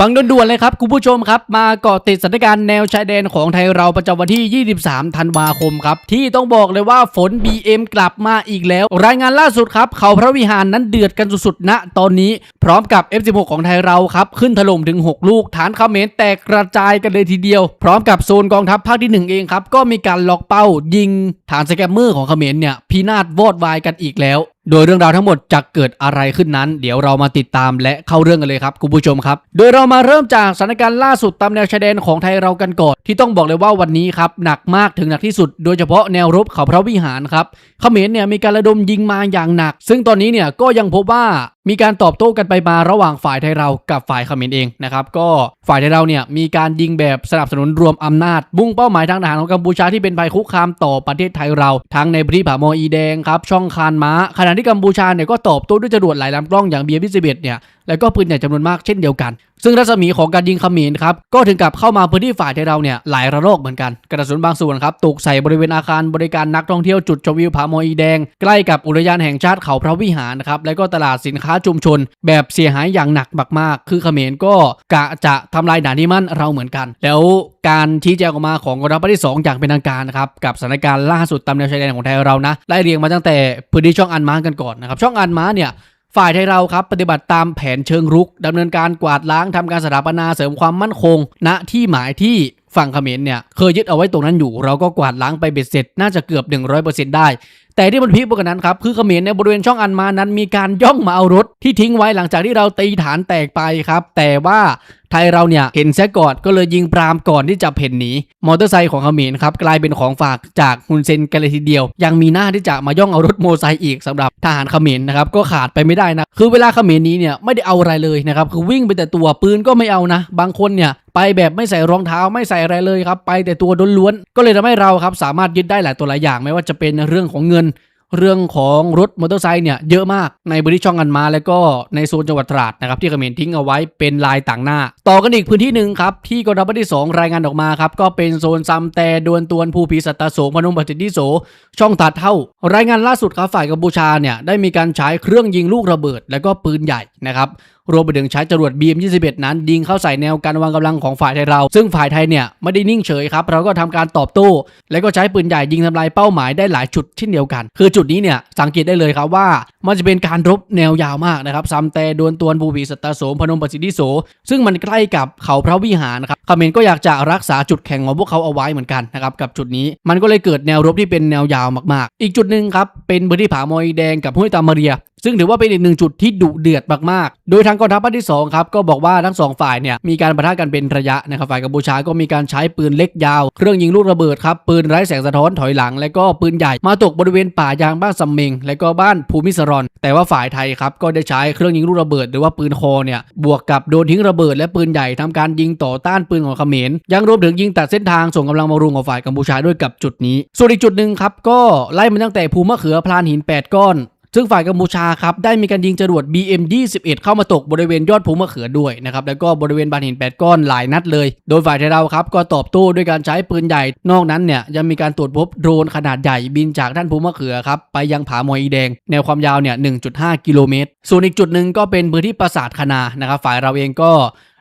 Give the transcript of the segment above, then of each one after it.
ฟังด่วนๆเลยครับ คุณผู้ชมครับ มาเกาะติดสถานการณ์แนวชายแดนของไทยเราประจำวันที่ 23 ธันวาคมครับ ที่ต้องบอกเลยว่าฝน BM กลับมาอีกแล้ว รายงานล่าสุดครับ เขาพระวิหารนั้นเดือดกันสุดๆณตอนนี้พร้อมกับ F16 ของไทยเราครับ ขึ้นถล่มถึง 6 ลูก ฐานเขมรแตกกระจายกันเลยทีเดียว พร้อมกับโซนกองทัพภาคที่ 1 เองครับก็มีการล็อกเป้ายิงฐานสแกมเมอร์ของเขมรเนี่ยพินาศวอดวายกันอีกแล้ว โดยเรื่องราวทั้งหมดจะเกิดอะไรขึ้นนั้น เดี๋ยวเรามาติดตามและเข้าเรื่องกันเลยครับคุณผู้ชมครับ โดยเรามาเริ่มจากสถานการณ์ล่าสุดตามแนวชายแดนของไทยเรากันก่อนที่ต้องบอกเลยว่าวันนี้ครับหนักมากถึงหนักที่สุด โดยเฉพาะแนวรบเขาพระวิหารครับเขมรเนี่ยมีการระดมยิงมาอย่างหนัก ซึ่งตอนนี้เนี่ยก็ยังพบว่า มีการตอบโต้กันไปมาระหว่างฝ่ายไทยเรากับฝ่ายเขมรเองนะครับก็ฝ่ายไทยเราเนี่ยมีการยิงแบบสนับสนุนรวมอำนาจมุ่งเป้าหมายทางทหารของกัมพูชาที่เป็นภัยคุกคามต่อประเทศไทยเรา ทั้งในพื้นที่ผาโมออีแดงครับช่องคานม้าขณะที่กัมพูชาเนี่ยก็ตอบโต้ด้วยจรวดหลายลำกล้องอย่างเบียร์พิเศษเนี่ย แล้วก็ปืนใหญ่จำนวนมากเช่นเดียวกัน ซึ่งรัศมีของการยิงขมรครับก็ถึงกับเข้ามาพื้นที่ฝ่ายไทยเราเนี่ยหลายระลอกเหมือนกันกระสุนบางส่วนครับตกใส่บริเวณอาคารบริการนักท่องเที่ยวจุดชมวิวผาหมอีแดง ใกล้กับอุทยานแห่งชาติเขาพระวิหารนะครับแล้วก็ตลาดสินค้าชุมชน แบบเสียหายอย่างหนักมากๆ คือเขมรก็กะจะทำลายด่านที่มั่นเราเหมือนกัน แล้วการชี้แจงออกมาของกองทัพภาคที่ 2 อย่างเป็นทางการนะครับกับสถานการณ์ล่าสุดตามแนวชายแดนของไทยเรานะไล่เรียงมาตั้งแต่พื้นที่ช่องอันม้ากันก่อนนะครับช่องอันม้าเนี่ย ฝ่ายไทยเราครับปฏิบัติตามแผนเชิงรุกดำเนินการกวาดล้างทำการสถาปนาเสริมความมั่นคง ณที่หมายที่ฝั่งเขมรเนี่ยเคยยึดเอาไว้ตรงนั้นอยู่ เราก็กวาดล้างไปเบ็ดเสร็จน่าจะเกือบ 100%ได้ แต่ที่มันพีคกว่านั้นครับคือเขมรในบริเวณช่องอันมานั้นมีการย่องมาเอารถที่ทิ้งไว้หลังจากที่เราตีฐานแตกไปครับ แต่ว่าไทยเราเนี่ยเห็นแซะก่อนก็เลยยิงปรามก่อนที่จะเพ่นหนีมอเตอร์ไซค์ของเขมรครับกลายเป็นของฝากจากฮุนเซนกันเลยทีเดียว ยังมีหน้าที่จะมาย่องเอารถโมไซค์อีกสำหรับทหารเขมรนะครับก็ขาดไปไม่ได้นะคือเวลาเขมรนี้เนี่ยไม่ได้เอาอะไรเลยนะครับคือวิ่งไปแต่ตัวปืนก็ไม่เอานะ บางคนเนี่ยไปแบบไม่ใส่รองเท้าไม่ใส่อะไรเลยครับไปแต่ตัวล้วนๆก็เลยทำให้เราครับสามารถยึดได้หลายตัวหลายอย่างไม่ว่าจะเป็นเรื่องของเงิน เรื่องของรถมอเตอร์ไซค์เนี่ยเยอะมากในบริษัทช่องอันมา แล้วก็ในโซนจังหวัดตราดนะครับที่เขมรทิ้งเอาไว้เป็นลายต่างหน้า ต่อกันอีกพื้นที่หนึ่งครับที่กรทัพภาคที่ 2 รายงานออกมาครับก็เป็นโซนซัมแต่ดวนตวนภูพีสัตตโสพนมปฏิทิโส ช่องตัดเท่า รายงานล่าสุดครับฝ่ายกัมพูชาเนี่ยได้มีการใช้เครื่องยิงลูกระเบิด และก็ปืนใหญ่นะครับ รวมไปถึงใช้จรวด BM21 นั้น ยิงเข้าใส่แนวการวางกำลังของฝ่ายไทยเรา ซึ่งฝ่ายไทยเนี่ยไม่ได้นิ่งเฉยครับ เราก็ทำการตอบโต้ และก็ใช้ปืนใหญ่ยิงทำลายเป้าหมายได้หลายจุดเช่นเดียวกัน คือจุดนี้เนี่ยสังเกตได้เลยครับว่า มันจะเป็นการรบแนวยาวมากนะครับซัมแต่ดวนตวนภูพีสตตโสมพนมปสิทธิโส ซึ่งมันใกล้กับเขาพระวิหารครับเขมรก็อยากจะรักษาจุดแข็งของพวกเขาเอาไว้เหมือนกันนะครับกับจุดนี้มันก็เลยเกิดแนวรบที่เป็นแนวยาวมากๆ อีกจุดหนึ่งครับเป็นพื้นที่ผามอยแดงกับห้วยตามาเรียซึ่งถือว่าเป็นอีกหนึ่งจุดที่ดุเดือดมากๆ โดยทางกองทัพภาคที่2ครับก็บอกว่าทั้งสองฝ่ายเนี่ยมีการประทะกันเป็นระยะนะครับฝ่ายกัมพูชาก็มีการใช้ปืนเล็กยาว เครื่องยิงลูกระเบิดครับปืนไร้แสงสะท้อนถอยหลัง และก็ปืนใหญ่มาตกบริเวณป่ายางบ้านซัมเมงและก็บ้านภูมิสรอน แต่ว่าฝ่ายไทยครับก็ได้ใช้เครื่องยิงลูกระเบิด หรือว่าปืนคอเนี่ยบวกกับโดนทิ้งระเบิด และปืนใหญ่ทำการยิงต่อต้านปืนของเขมรยังรวมถึงยิงตัดเส้นทางส่งกำลังมารุงของฝ่ายกัมพูชาด้วยกับจุดนี้ ส่วนอีกจุดหนึ่งครับก็ไล่มาตั้งแต่ภูมะเขือพลานหิน 8 ก้อน ซึ่งฝ่ายกัมพูชาครับได้มีการยิงจรวด BM 21 เข้ามาตกบริเวณยอดภูมะเขือด้วยนะครับแล้วก็บริเวณบานหิน 8 ก้อนหลายนัดเลย โดยฝ่ายไทยเราครับก็ตอบโต้ด้วยการใช้ปืนใหญ่ นอกนั้นเนี่ยยังมีการตรวจพบโดรนขนาดใหญ่บินจากด้านภูมะเขือครับไปยังผาหมอยอีแดง แนวความยาวเนี่ย 1.5 กิโลเมตร ส่วนอีกจุดหนึ่งก็เป็นพื้นที่ปราสาทคณานะครับฝ่ายเราเองก็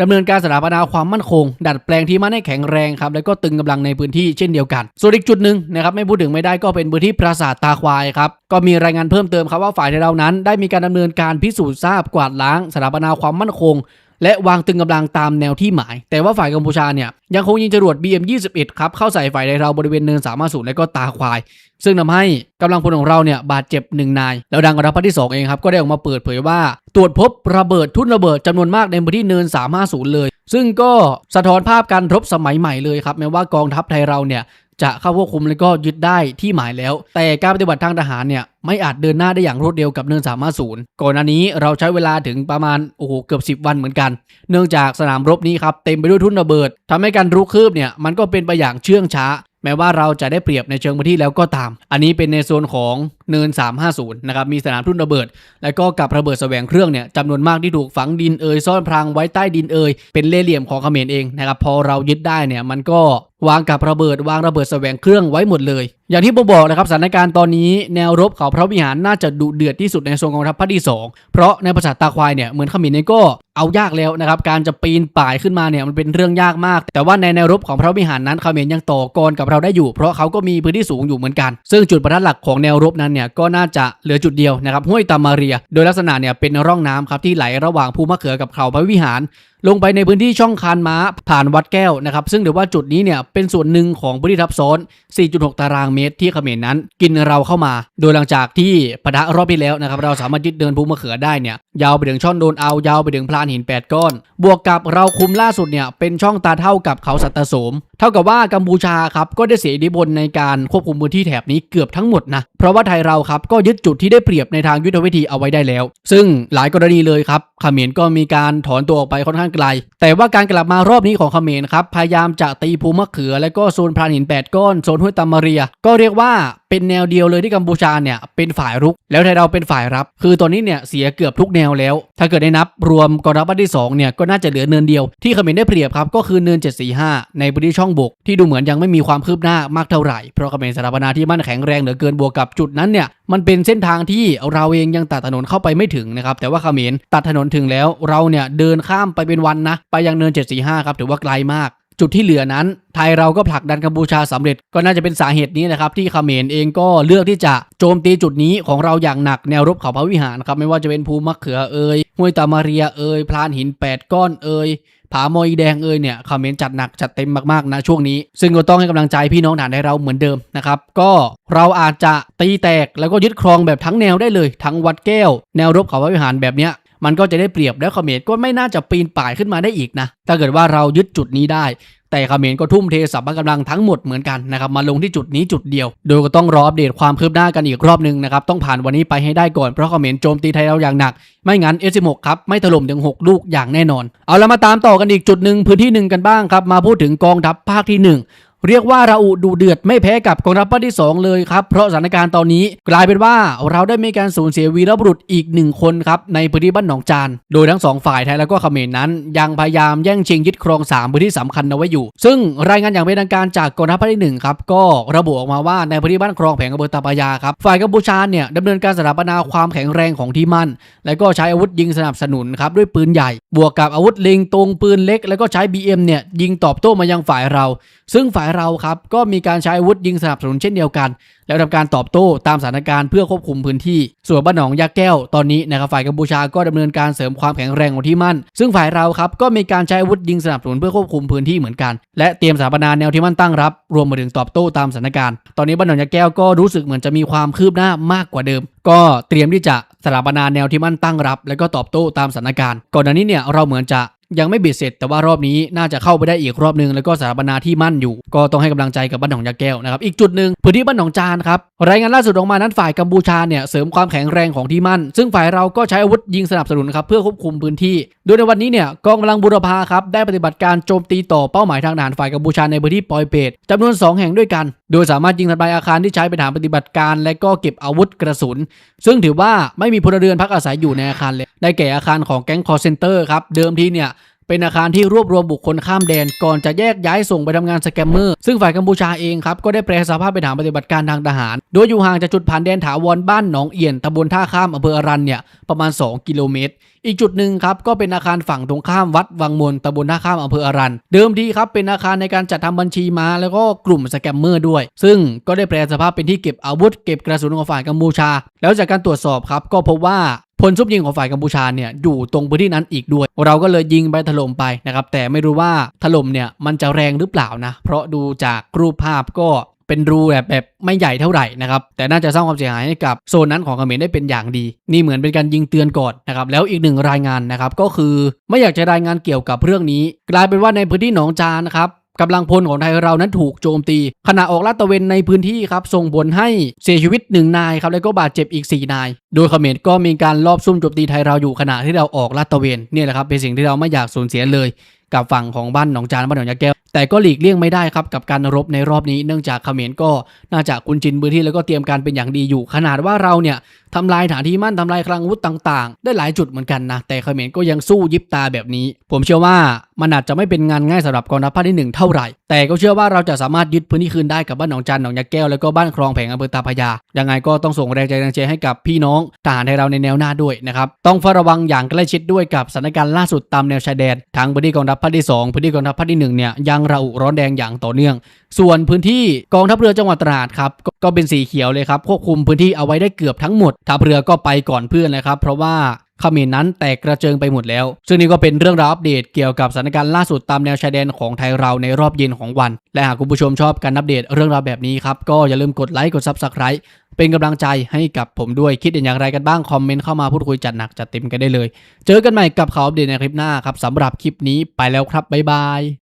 ดำเนินการสถาปนาความมั่นคง ดัดแปลงที่มั่นให้แข็งแรงครับแล้วก็ตึงกำลังในพื้นที่เช่นเดียวกัน ส่วนอีกจุดหนึ่งนะครับไม่พูดถึงไม่ได้ก็เป็นพื้นที่ปราสาทตาควายครับก็มีรายงานเพิ่มเติมครับว่าฝ่ายไทยเรานั้น ได้มีการดำเนินการพิสูจน์ทราบกวาดล้างสถาปนาความมั่นคงและวางตึงกำลังตามแนวที่หมาย แต่ว่าฝ่ายกัมพูชาเนี่ยยังคงยิงจรวด BM21 ครับเข้าใส่ฝ่ายไทยเราบริเวณเนินสามารถสูและก็ตาควาย ซึ่งทำให้กำลังพลของเราเนี่ยบาดเจ็บหนึ่งนาย แล้วดังกระพัดที่ 2 เองครับ ก็ได้ออกมาเปิดเผยว่า ตรวจพบระเบิดทุ่นระเบิดจำนวนมากในพื้นที่เนิน 350 เลย ซึ่งก็สะท้อนภาพการรบสมัยใหม่เลยครับแม้ว่ากองทัพไทยเราเนี่ยจะเข้าควบคุมและก็ยึดได้ที่หมายแล้ว แต่การปฏิบัติทางทหารเนี่ยไม่อาจเดินหน้าได้อย่างรวดเร็วกับเนิน350ก่อนหน้านี้เราใช้เวลาถึงประมาณโอ้โหเกือบ 10 วันเหมือนกัน เนื่องจากสนามรบนี้ครับเต็มไปด้วยทุ่นระเบิดทำให้การรุกคืบเนี่ยมันก็เป็นไปอย่างเชื่องช้า แม้ว่าเราจะได้เปรียบในเชิงพื้นที่แล้วก็ตาม อันนี้เป็นในโซนของเนิน 350 นะครับ มีสนามทุ่นระเบิด และก็กับระเบิดแสวงเครื่องเนี่ยจำนวนมากที่ถูกฝังดินเอยซ่อนพรางไว้ใต้ดินเอยเป็นเล่เหลี่ยมของเขมรเองนะครับ พอเรายึดได้เนี่ยมันก็ วางกับระเบิดวางระเบิดแสวงเครื่องไว้หมดเลย อย่างที่ผมบอกนะครับสถานการณ์ตอนนี้แนวรบเขาพระวิหารน่าจะดุเดือดที่สุดในโซนกองทัพภาคที่สองเพราะในภาษาตาควายเนี่ยเหมือนเขมินเนี่ยก็เอายากแล้วนะครับการจะปีนป่ายขึ้นมาเนี่ยมันเป็นเรื่องยากมาก แต่ว่าในแนวรบของพระวิหารนั้นเขมินยังต่อกรกับเราได้อยู่ เพราะเขาก็มีพื้นที่สูงอยู่เหมือนกัน ซึ่งจุดประทัดหลักของแนวรบนั้นเนี่ยก็น่าจะเหลือจุดเดียวนะครับห้วยตามาเรีย โดยลักษณะเนี่ยเป็นร่องน้ำครับที่ไหลระหว่างภูมะเขือกับเขาพระวิหาร ลงไปในพื้นที่ช่องคานม้าผ่านวัดแก้วนะครับ ซึ่งถือว่าจุดนี้เนี่ยเป็นส่วนหนึ่งของพื้นที่ทับซ้อน 4.6 ตารางเมตรที่เขมรนั้น กินเราเข้ามา โดยหลังจากที่ปะทะรอบที่แล้วนะครับ เราสามารถยึดเดินภูมะเขือได้เนี่ยยาวไปถึงช่องโดนเอายาวไปถึงพลานหิน 8 ก้อน บวกกับเราคุมล่าสุดเนี่ยเป็นช่องตาเท่ากับเขาสัตตสม เท่ากับว่ากัมพูชาครับก็ได้เสียอิทธิพลในการควบคุมพื้นที่แถบนี้เกือบทั้งหมดนะเพราะว่าไทยเราครับก็ยึดจุดที่ได้เปรียบในทางยุทธวิธีเอาไว้ได้แล้ว ซึ่งหลายกรณีเลยครับ เขมรก็มีการถอนตัวออกไปค่อนข้างไกล แต่ว่าการกลับมารอบนี้ของเขมรครับ พยายามจะตีภูมะเขือ และก็โซนพรานหิน 8 ก้อน โซนห้วยตามาเรีย ก็เรียกว่า เป็นแนวเดียวเลยที่กัมพูชาเนี่ยเป็นฝ่ายรุก แล้วไทยเราเป็นฝ่ายรับ คือตอนนี้เนี่ยเสียเกือบทุกแนวแล้ว ถ้าเกิดได้นับรวมกองทัพภาคที่2เนี่ยก็น่าจะเหลือเนินเดียวที่เขมรได้เปรียบครับก็คือเนิน 745 ในพื้นที่ช่องบก ที่ดูเหมือนยังไม่มีความคืบหน้ามากเท่าไหร่เพราะเขมรสถาปนาที่มั่นแข็งแรงเหลือเกินบวกกับจุดนั้นเนี่ยมันเป็นเส้นทางที่เราเองยังตัดถนนเข้าไปไม่ถึงนะครับแต่ว่าเขมรตัดถนนถึงแล้วเราเนี่ยเดินข้ามไปเป็นวันนะไปยังเนิน 745 ครับถือว่าไกลมาก จุดที่เหลือนั้น ไทยเราก็ผลักดันกัมพูชาสำเร็จก็น่าจะเป็นสาเหตุนี้นะครับที่เขมรเองก็เลือกที่จะโจมตีจุดนี้ของเราอย่างหนักแนวรบเขาพระวิหารครับไม่ว่าจะเป็นภูมะเขือเอยห้วยตามาเรียเอยพลานหิน 8 ก้อนเอยผาโมอยแดงเอยเนี่ยเขมรจัดหนักจัดเต็มมากๆนะช่วงนี้ ซึ่งก็ต้องให้กำลังใจพี่น้องฐานไทยเราเหมือนเดิมนะครับ ก็เราอาจจะตีแตกแล้วก็ยึดครองแบบทั้งแนวได้เลย ทั้งวัดแก้ว แนวรบเขาพระวิหารแบบเนี้ย มันก็จะได้เปรียบแล้วเขมรก็ไม่น่าจะปีนป่ายขึ้นมาได้อีกนะ ถ้าเกิดว่าเรายึดจุดนี้ได้ แต่เขมรก็ทุ่มเทสัพพะกำลังทั้งหมดเหมือนกันนะครับมาลงที่จุดนี้จุดเดียว โดยก็ต้องรออัปเดตความคืบหน้ากันอีกรอบหนึ่งนะครับต้องผ่านวันนี้ไปให้ได้ก่อนเพราะเขมรโจมตีไทยเราอย่างหนัก ไม่งั้น S16 ครับไม่ถล่มถึง 6 ลูกอย่างแน่นอน เอาละมาตามต่อกันอีกจุดหนึ่งพื้นที่หนึ่งกันบ้างครับมาพูดถึงกองทัพภาคที่หนึ่ง เรียกว่าเราอุดูเดือดไม่แพ้กับกองทัพภาคที่ 2 เลยครับ เพราะสถานการณ์ตอนนี้กลายเป็นว่าเราได้มีการสูญเสียวีรบุรุษอีกหนึ่งคนครับในพื้นที่บ้านหนองจาน โดยทั้งสองฝ่ายไทยแล้วก็เขมรนั้น ยังพยายามแย่งชิงยึดครองสามพื้นที่สำคัญเอาไว้อยู่ ซึ่งรายงานอย่างเป็นทางการจากกองทัพภาคที่หนึ่งครับก็ระบุออกมาว่าในพื้นที่บ้านครองแผงอำเภอตาปายาครับฝ่ายกัมพูชาเนี่ยดำเนินการสถาปนาความแข็งแรงของที่มั่น แล้วก็ใช้อาวุธยิงสนับสนุนครับด้วยปืนใหญ่ บวกกับอาวุธเล็งตรงปืนเล็ก แล้วก็ใช้ BM เนี่ยยิงตอบโต้มายังฝ่ายเรา ซึ่งฝ่ายเราครับ ก็มีการใช้อาวุธยิงสนับสนุนเช่นเดียวกัน แล้วทำการตอบโต้ตามสถานการณ์เพื่อควบคุมพื้นที่ ส่วนบ้านหนองยาแก้วตอนนี้นะครับฝ่ายกัมพูชาก็ดำเนินการเสริมความแข็งแรงของที่มั่น ซึ่งฝ่ายเราครับก็มีการใช้อาวุธยิงสนับสนุนเพื่อควบคุมพื้นที่เหมือนกัน และเตรียมสถาปนาแนวที่มั่นตั้งรับ รวมมาถึงตอบโต้ตามสถานการณ์ ตอนนี้บ้านหนองยาแก้วก็รู้สึกเหมือนจะมีความคืบหน้ามากกว่าเดิม ก็เตรียมที่จะสถาปนาแนวที่มั่นตั้งรับ แล้วก็ตอบโต้ตามสถานการณ์ ก่อนหน้านี้เนี่ยเราเหมือนจะ ยังไม่เบียดเสร็จแต่ว่ารอบนี้น่าจะเข้าไปได้อีกรอบนึง แล้วก็สถาปนาที่มั่นอยู่ ก็ต้องให้กำลังใจกับบ้านหนองยาแก้วนะครับอีกจุดหนึ่งพื้นที่บ้านหนองจานครับรายงานล่าสุดออกมานั้นฝ่ายกัมพูชาเนี่ยเสริมความแข็งแรงของที่มั่น ซึ่งฝ่ายเราก็ใช้อาวุธยิงสนับสนุนครับเพื่อควบคุมพื้นที่ โดยในวันนี้เนี่ยกองกำลังบูรพาครับได้ปฏิบัติการโจมตีต่อเป้าหมายทางทหารฝ่ายกัมพูชาในพื้นที่ปอยเปตจำนวน 2 แห่งด้วยกัน โดยสามารถยิงทำลายอาคารที่ใช้เป็นฐานปฏิบัติการ และก็เก็บอาวุธกระสุน ซึ่งถือว่าไม่มีพลเรือนพักอาศัยอยู่ในอาคารเลยได้แก่อาคารของแก๊งคอร์เซนเตอร์ครับเดิมทีเนี่ย เป็นอาคารที่รวบรวมบุคคลข้ามแดน ก่อนจะแยกย้ายส่งไปทำงานสแกมเมอร์ ซึ่งฝ่ายกัมพูชาเองครับ ก็ได้แปลสภาพเป็นฐานปฏิบัติการทางทหาร โดยอยู่ห่างจากจุดผ่านแดนถาวรบ้านหนองเอียนตำบลท่าข้ามอำเภออรันเนี่ยประมาณ 2 กิโลเมตรอีกจุดหนึ่งครับก็เป็นอาคารฝั่งตรงข้ามวัดวังมนตำบลท่าข้ามอำเภออรัน เดิมทีครับเป็นอาคารในการจัดทำบัญชีมาแล้วก็กลุ่มสแกมเมอร์ด้วย ซึ่งก็ได้แปลสภาพเป็นที่เก็บอาวุธ เก็บกระสุนของฝ่ายกัมพูชา แล้วจากการตรวจสอบครับก็พบว่า พลซุบยิงของฝ่ายกัมพูชาเนี่ยอยู่ตรงพื้นที่นั้นอีกด้วย เราก็เลยยิงไปถล่มไปนะครับแต่ไม่รู้ว่าถล่มเนี่ยมันจะแรงหรือเปล่านะ เพราะดูจากรูปภาพก็เป็นรูแบบแบบไม่ใหญ่เท่าไหร่นะครับแต่น่าจะสร้างความเสียหายให้กับโซนนั้นของเขมรได้เป็นอย่างดี นี่เหมือนเป็นการยิงเตือนก่อนนะครับแล้วอีกหนึ่งรายงานนะครับก็คือไม่อยากจะรายงานเกี่ยวกับเรื่องนี้ กลายเป็นว่าในพื้นที่หนองจานนะครับ กำลังพลของไทยเรานั้นถูกโจมตี ขณะออกลาดตระเวนในพื้นที่ครับส่งผลให้เสียชีวิตหนึ่งนายครับแล้วก็บาดเจ็บอีก 4 นาย โดยเขมรก็มีการลอบซุ่มโจมตีไทยเราอยู่ขณะที่เราออกลาดตระเวนเนี่ยแหละครับเป็นสิ่งที่เราไม่อยากสูญเสียเลย กับฝั่งของบ้านหนองจานบ้านหนองยาแก้ว แต่ก็หลีกเลี่ยงไม่ได้ครับกับการรบในรอบนี้ เนื่องจากเขมรก็น่าจะคุ้นชินพื้นที่แล้วก็เตรียมการเป็นอย่างดีอยู่ ขนาดว่าเราเนี่ยทำลายฐานที่มั่นทำลายคลังอาวุธต่างๆ ได้หลายจุดเหมือนกันนะ แต่เขมรก็ยังสู้ยิบตาแบบนี้ ผมเชื่อว่ามันอาจจะไม่เป็นงานง่ายสำหรับกองทัพภาคที่หนึ่งเท่าไหร่ แต่ก็เชื่อว่าเราจะสามารถยึดพื้นที่คืนได้กับบ้านหนองจันหนองยาแก้วแล้วก็บ้านคลองแผงอำเภอตาพยายังไงก็ต้องส่งแรงใจแรงเชียร์ให้กับพี่น้องทหารไทยเราในแนวหน้าด้วยนะครับต้องเฝ้าระวังอย่างใกล้ชิดด้วยกับสถานการณ์ล่าสุดตามแนวชายแดนทั้งพื้นที่กองทัพภาคที่สองพื้นที่กองทัพภาคที่หนึ่งเนี่ยยังระอุร้อนแดงอย่างต่อเนื่อง ส่วนพื้นที่กองทัพเรือจังหวัดตราดครับกก็เป็นสีเขียวเลยครับควบคุมพื้นที่เอาไว้ได้เกือบทั้งหมดทัพเรือก็ไปก่อนเพื่อนเลยครับ เพราะว่าเขมรนั้นแตกกระเจิงไปหมดแล้ว ซึ่งนี่ก็เป็นเรื่องราวอัปเดตเกี่ยวกับสถานการณ์ล่าสุดตามแนวชายแดนของไทยเราในรอบเย็นของวัน และหากคุณผู้ชมชอบการอัปเดตเรื่องราวแบบนี้ครับ ก็อย่าลืมกดไลค์กด Subscribe เป็นกำลังใจให้กับผมด้วยคิดเห็นอย่างไรกันบ้าง คอมเมนต์เข้ามาพูดคุยจัดหนักจัดเต็มกันได้เลย เจอกันใหม่กับข่าวอัปเดตในคลิปหน้าครับสำหรับคลิปนี้ไปแล้วครับบ๊ายบาย